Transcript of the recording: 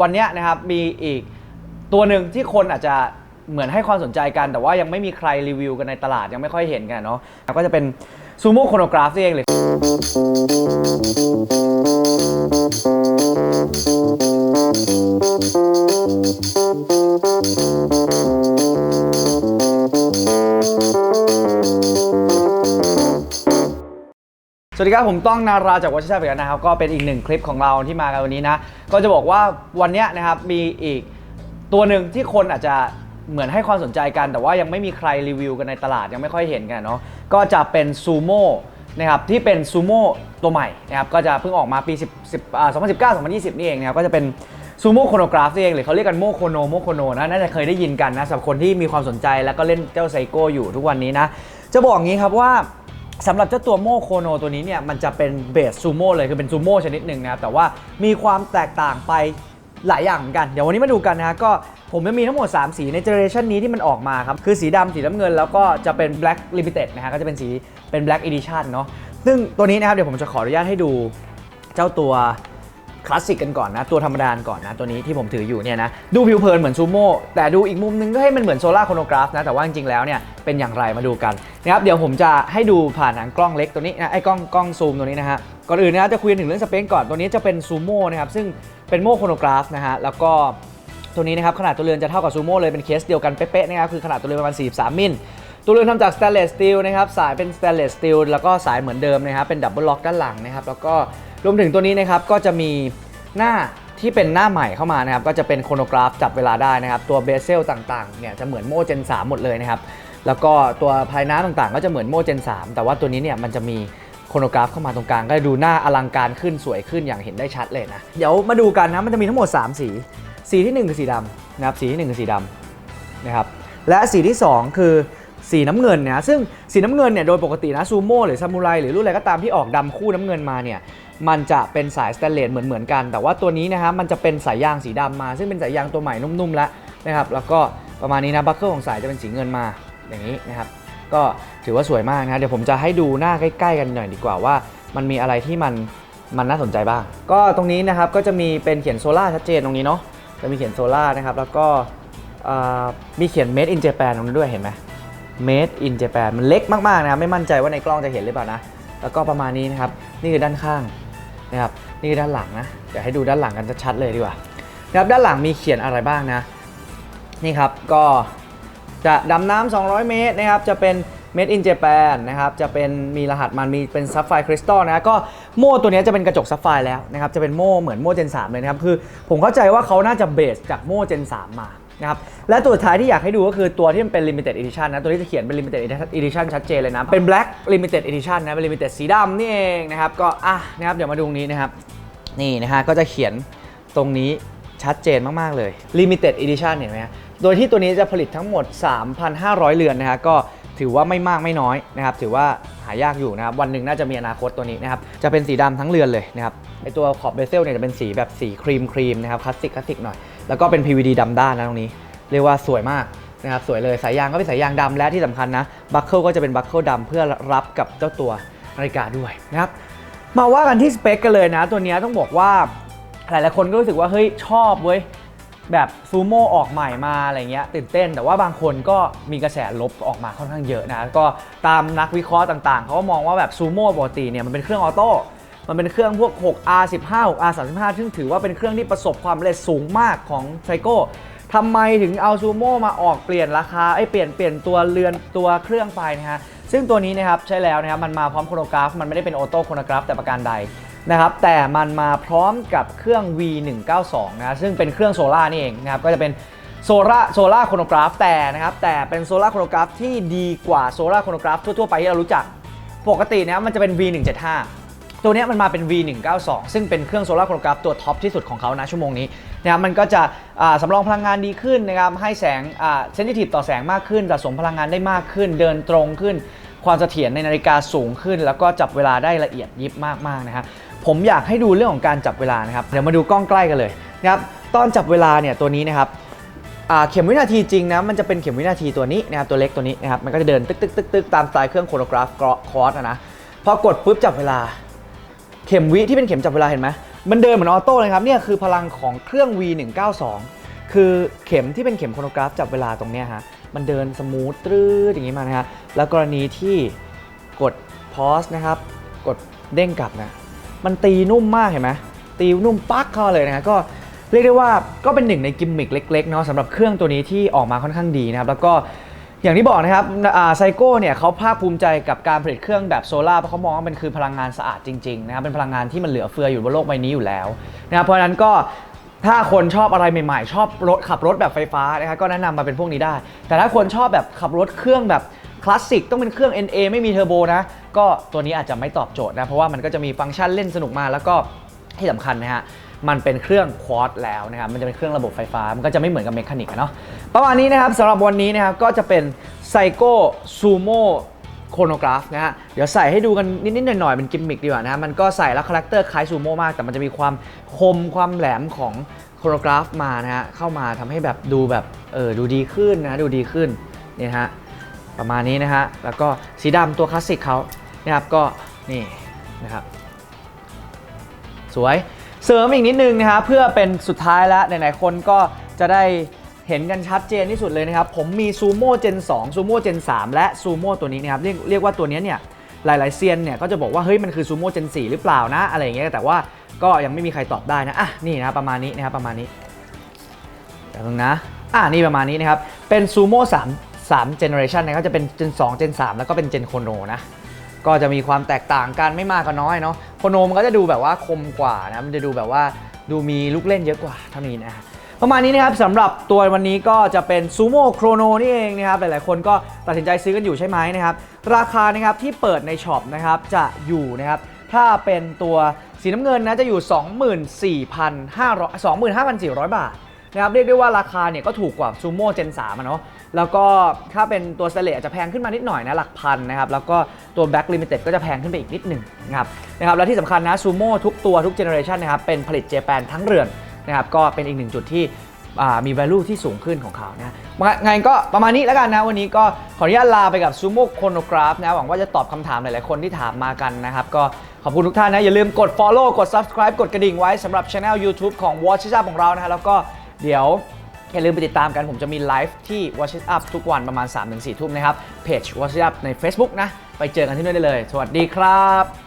วันนี้นะครับมีอีกตัวหนึ่งที่คนอาจจะเหมือนให้ความสนใจกัน แต่ว่ายังไม่มีใครรีวิวกันในตลาดยังไม่ค่อยเห็นกันเนาะก็จะเป็นซูโม่โคโนกราฟเองเลย สวัสดีครับ ผมต้องนาราจากวัชชาเปียนะครับ ก็เป็นอีกหนึ่งคลิปของเราที่มากันวันนี้นะ ก็จะบอกว่าวันนี้นะครับมีอีกตัวหนึ่งที่คนอาจจะเหมือนให้ความสนใจกัน แต่ว่ายังไม่มีใครรีวิวกันในตลาดยังไม่ค่อยเห็นกันเนาะก็จะเป็นซูโม่นะครับที่เป็นซูโม่ตัวใหม่นะครับก็จะเพิ่งออกมาปี 10 10อ่า2019 2020 นี่เองนะครับก็จะเป็นซูโม่โคโนกราฟเองหรือเขาเรียกกันโมโคโนโมโคโนนะน่าจะเคยได้ยินกันนะสำหรับคนที่มีความสนใจแล้วก็เล่นเจ้าไซโก้อยู่ทุกวันนี้นะจะบอกงี้ครับว่า สำหรับเจ้าตัวโมโคโนตัวนี้เนี่ยมันจะเป็นเบสซูโม่เลยคือเป็นซูโม่ชนิดหนึ่งนะครับแต่ว่ามีความแตกต่างไปหลายอย่างเหมือนกัน เดี๋ยววันนี้มาดูกันนะฮะก็ผมจะมีทั้งหมด 3 สีในเจเนอเรชันนี้ที่มันออกมาครับ คือสีดำสีน้ำเงินแล้วก็จะเป็น Black Limited นะฮะก็จะเป็นสีเป็น Black Edition เนาะซึ่งตัวนี้นะครับเดี๋ยวผมจะขออนุญาตให้ดูเจ้าตัว คลาสสิกกันก่อนนะ ตัวธรรมดาก่อนนะ ตัวนี้ที่ผมถืออยู่เนี่ยนะ ดูผิวเผินเหมือนซูโม่แต่ดูอีกมุมนึงก็ให้มันเหมือนโซล่าโครโนกราฟนะ แต่ว่าจริงๆแล้วเนี่ยเป็นอย่างไรมาดูกันนะครับเดี๋ยวผมจะให้ดูผ่านทางกล้องเล็กตัวนี้นะไอ้กล้องกล้องซูมตัวนี้นะฮะก่อนอื่นนะจะคุยถึงเรื่องสเปคก่อนตัวนี้จะเป็นซูโม่นะครับซึ่งเป็นโมโครโนกราฟนะฮะแล้วก็ตัวนี้นะครับขนาดตัวเรือนจะเท่ากับซูโม่เลยเป็นเคสเดียวกันเป๊ะๆนะครับคือขนาดตัวเรือนประมาณ 43 มิลตัวเรือนทำจากสแตนเลสสตีลนะครับสายเป็นสแตนเลสสตีลแล้วก็สายเหมือนเดิมนะครับเป็นดับเบิลล็อกด้านหลังนะครับแล้วก็ รวมถึงตัวนี้นะครับก็จะมีหน้าที่เป็นหน้าใหม่เข้ามานะครับก็จะเป็นโครโนกราฟจับเวลาได้นะครับ ตัวเบเซลต่างๆเนี่ยจะเหมือนโมเจน3หมดเลยนะครับ แล้วก็ตัวภายน้ำต่างๆ ก็จะเหมือนโมเจน3แต่ว่าตัวนี้เนี่ยมันจะมีโครโนกราฟเข้ามาตรงกลาง ก็จะดูหน้าอลังการขึ้นสวยขึ้นอย่างเห็นได้ชัดเลยนะ เดี๋ยวมาดูกันนะมันจะมีทั้งหมด 3 สี สีที่หนึ่งคือสีดำนะครับสีที่หนึ่งคือสีดำนะครับและสีที่สองคือสีน้ำเงินนะซึ่งสีน้ำเงินเนี่ยโดยปกตินะซูโม่หรือซามูไรหรือรุ่นอะไรก็ตามที่ออกดำคู่น้ำเงินมาเนี่ย มันจะเป็นสายสแตนเลสเหมือนเหมือนๆกัน แต่ว่าตัวนี้นะฮะมันจะเป็นสายยางสีดำมา ซึ่งเป็นสายยางตัวใหม่นุ่มๆแล้วนะครับแล้วก็ประมาณนี้นะบัคเกิลของสายจะเป็นสีเงินมาอย่างนี้นะครับก็ถือว่าสวยมากนะเดี๋ยวผมจะให้ดูหน้าใกล้ ๆ กันหน่อยดีกว่าว่า มันมีอะไรที่มันมันน่าสนใจบ้าง ก็ตรงนี้นะครับก็จะมีเป็นเขียนโซล่าชัดเจนตรงนี้เนาะจะมีเขียนโซล่านะครับแล้วก็มีเขียน made in Japan ตรงนี้ด้วยเห็นไหม Made in Japan มันเล็กมากๆนะครับไม่มั่นใจว่าในกล้องจะเห็นหรือเปล่านะแล้วก็ประมาณนี้นะครับนี่คือด้านข้าง นะครับนี่ด้านหลังนะเดี๋ยวให้ดูด้านหลังกันชัดๆเลยดีกว่านะครับด้านหลังมีเขียนอะไรบ้างนะนี่ครับก็จะดำน้ำ 200 เมตรนะครับจะเป็น Made in Japan นะครับจะเป็นมีรหัสมันมีเป็นซัฟไฟคริสตัลนะก็โม่ตัวนี้จะเป็นกระจกซัฟไฟแล้วนะครับจะเป็นโม่เหมือนโม่เจน3เลยนะครับคือผมเข้าใจว่าเขาน่าจะเบสจากโม่เจน3มา นะครับและตัวท้ายที่อยากให้ดูก็คือตัวที่มันเป็น limited edition นะ ตัวนี้จะเขียนเป็น limited edition ชัดเจนเลยนะ เป็น black limited edition นะ เป็น limited สีดำนี่เองนะครับ ก็อะนะครับเดี๋ยวมาดูงนี้นะครับ นี่นะฮะก็จะเขียนตรงนี้ชัดเจนมาก ๆ เลย limited edition เห็นไหมฮะโดยที่ตัวนี้จะผลิตทั้งหมด 3,500 เรือนนะฮะก็ถือว่าไม่มากไม่น้อยนะครับ ถือว่าหายากอยู่นะครับ วันหนึ่งน่าจะมีอนาคตตัวนี้นะครับ จะเป็นสีดำทั้งเรือนเลยนะครับ ไอตัวขอบเบเซลเนี่ยจะเป็นสีแบบสีครีมครีมนะครับ คลาสสิกคลาสสิกหน่อย แล้วก็เป็น PVD ดำด้านนะตรงนี้ เรียกว่าสวยมากนะครับสวยเลยสายยางก็เป็นสายยางดำและที่สำคัญนะบัคเกิลก็จะเป็นบัคเกิลดำเพื่อรับกับเจ้าตัวนาฬิกาด้วยนะครับมาว่ากันที่สเปคกันเลยนะ ตัวนี้ต้องบอกว่าหลายๆคนก็รู้สึกว่าเฮ้ยชอบเว้ยแบบซูโม่ออกใหม่มาอะไรเงี้ยตื่นเต้น แต่ว่าบางคนก็มีกระแสลบออกมาค่อนข้างเยอะนะ ก็ตามนักวิเคราะห์ต่างๆ เขาก็มองว่าแบบซูโม่ปกติเนี่ยมันเป็นเครื่องออโต้ มันเป็นเครื่องพวก 6R15 6R35 ซึ่งถือว่าเป็นเครื่องที่ประสบความสำเร็จสูงมากของไซโก้ทำไมถึงเอาซูโม่มาออกเปลี่ยนราคาไอ้เปลี่ยนเปลี่ยนตัวเรือนตัวเครื่องไปนะฮะซึ่งตัวนี้นะครับใช่แล้วนะครับมันมาพร้อมโครโนกราฟ มันไม่ได้เป็นออโต้โครโนกราฟแต่ประการใดนะครับแต่มันมาพร้อมกับเครื่อง V192 นะซึ่งเป็นเครื่องโซล่านี่เองนะครับก็จะเป็นโซล่าโซล่าโครโนกราฟแต่นะครับแต่เป็นโซล่าโครโนกราฟที่ดีกว่าโซล่าโครโนกราฟทั่วๆไปที่เรารู้จัก ปกตินะมันจะเป็น V175 ตัวนี้มันมาเป็น V192 ซึ่งเป็นเครื่องโซลาร์โครโนกราฟตัวท็อปที่สุดของเขานะชั่วโมงนี้นะครับมันก็จะสำรองพลังงานดีขึ้นนะครับให้แสงเซนซิทีฟต่อแสงมากขึ้นสะสมพลังงานได้มากขึ้น เดินตรงขึ้น ความเสถียรในนาฬิกาสูงขึ้น แล้วก็จับเวลาได้ละเอียดยิบมากๆนะครับผมอยากให้ดูเรื่องของการจับเวลานะครับเดี๋ยวมาดูกล้องใกล้กันเลยนะครับตอนจับเวลาเนี่ยตัวนี้นะครับเข็มวินาทีจริงนะมันจะเป็นเข็มวินาทีตัวนี้นะครับตัวเล็กตัวนี้นะครับมันก็จะเดินตึกตึกตึกตึกตามสไตล์เครื่องโครโกราฟคอร์สนะพอกดปุ๊บจับเวลา เข็มวิที่เป็นเข็มจับเวลาเห็นไหมมันเดินเหมือนออโต้เลยครับเนี่ยคือพลังของเครื่อง V192 คือเข็มที่เป็นเข็มโครโนกราฟจับเวลาตรงเนี้ยฮะมันเดินสมูทตรื้ดอย่างนี้มานะฮะแล้วกรณีที่กดพอสนะครับกดเด้งกลับนะมันตีนุ่มมากเห็นไหมตีนุ่มปักเข้ามาเลยนะฮะก็เรียกได้ว่าก็เป็นหนึ่งในกิมมิคเล็กๆเนาะสำหรับเครื่องตัวนี้ที่ออกมาค่อนข้างดีนะครับแล้วก็ อย่างที่บอกนะครับไซโก้เนี่ยเขาภาคภูมิใจกับการผลิตเครื่องแบบโซลาร์เพราะเขามองว่ามันคือพลังงานสะอาดจริงๆนะครับเป็นพลังงานที่มันเหลือเฟืออยู่บนโลกใบนี้อยู่แล้วนะครับเพราะฉะนั้นก็ถ้าคนชอบอะไรใหม่ๆ ชอบรถขับรถแบบไฟฟ้านะครับก็แนะนำมาเป็นพวกนี้ได้ แต่ถ้าคนชอบแบบขับรถเครื่องแบบคลาสสิกต้องเป็นเครื่อง NA ไม่มีเทอร์โบนะก็ตัวนี้อาจจะไม่ตอบโจทย์นะเพราะว่ามันก็จะมีฟังก์ชันเล่นสนุกมาแล้วก็ที่สำคัญนะฮะ มันเป็นเครื่องควอตแล้วนะครับมันจะเป็นเครื่องระบบไฟฟ้า มันก็จะไม่เหมือนกับเมคานิกเนาะประมาณนี้นะครับสำหรับวันนี้นะครับก็จะเป็นไซโก้ซูโม่โครโนกราฟนะฮะ เดี๋ยวใส่ให้ดูกันนิดๆหน่อยๆเป็นกิมมิคดีกว่านะฮะ มันก็ใส่แล้วคาแรคเตอร์คล้ายซูโม่มาก แต่มันจะมีความคมความแหลมของโครโนกราฟมานะฮะ เข้ามาทำให้แบบดูแบบเออดูดีขึ้นนะดูดีขึ้นเนี่ยฮะประมาณนี้นะฮะ แล้วก็สีดำตัวคลาสสิกเขานะครับก็นี่นะครับสวย เสริมอีกนิดนึงนะครับเพื่อเป็นสุดท้ายแล้วไหนๆคนก็จะได้เห็นกันชัดเจนที่สุดเลยนะครับ ผมมีซูโม่เจน2ซูโม่เจน3และซูโม่ตัวนี้นะครับเรียกเรียกว่าตัวนี้เนี่ยหลาย ๆเซียนเนี่ยก็จะบอกว่าเฮ้ยมันคือซูโม่เจน4หรือเปล่านะอะไรอย่างเงี้ยแต่ว่าก็ยังไม่มีใครตอบได้นะอะนี่นะประมาณนี้นะครับประมาณนี้เดี๋ยวนึงนะอะนี่ประมาณนี้นะครับเป็นซูโม่3 3 generation นะครับจะเป็น Gen 2 Gen 3 แล้วก็เป็น Gen โคโนนะ ก็จะมีความแตกต่างกันไม่มากก็น้อยเนาะโคโนมันก็จะดูแบบว่าคมกว่านะมันจะดูแบบว่าดูมีลูกเล่นเยอะกว่าเท่านี้นะฮะประมาณนี้นะครับสำหรับตัววันนี้ก็จะเป็นซูโม่โครโนนี่เองนะครับหลายๆ คนก็ตัดสินใจซื้อกันอยู่ใช่ไหมนะครับราคานะครับที่เปิดในช็อปนะครับจะอยู่นะครับถ้าเป็นตัวสีน้ำเงินนะจะอยู่ 24,500 25,400 บาท นะครับเรียกได้ว่าราคาเนี่ยก็ถูกกว่าซูโม่เจน3อะเนาะแล้วก็ถ้าเป็นตัวสเตเลอาจจะแพงขึ้นมานิดหน่อยนะหลักพันนะครับแล้วก็ตัวแบ็กลิมิเต็ดก็จะแพงขึ้นไปอีกนิดหนึ่งนะครับนะครับและที่สำคัญนะซูโม่ทุกตัวทุกเจเนอเรชันนะครับเป็นผลิตเจแปนทั้งเรือนนะครับก็เป็นอีกหนึ่งจุดที่มี value ที่สูงขึ้นของเขานะไงก็ประมาณนี้แล้วกันนะ วันนี้ก็ขออนุญาตลาไปกับซูโม่โคโนกราฟนะ หวังว่าจะตอบคำถามหลาย ๆ คนที่ถามมากันนะครับ ก็ขอบคุณทุกท่านนะ อย่าลืมกด follow กด subscribe กดกระดิ่งไว้สำหรับ channel YouTube ของ Watch It Up ของเรานะฮะแล้วก็ เดี๋ยวอย่าลืมไปติดตามกันผมจะมีไลฟ์ที่ Watch It Up ทุกวันประมาณ 3-4 ทุ่มนะครับเพจ Watch It Up ใน Facebook นะ ไปเจอกันที่นู่นได้เลย สวัสดีครับ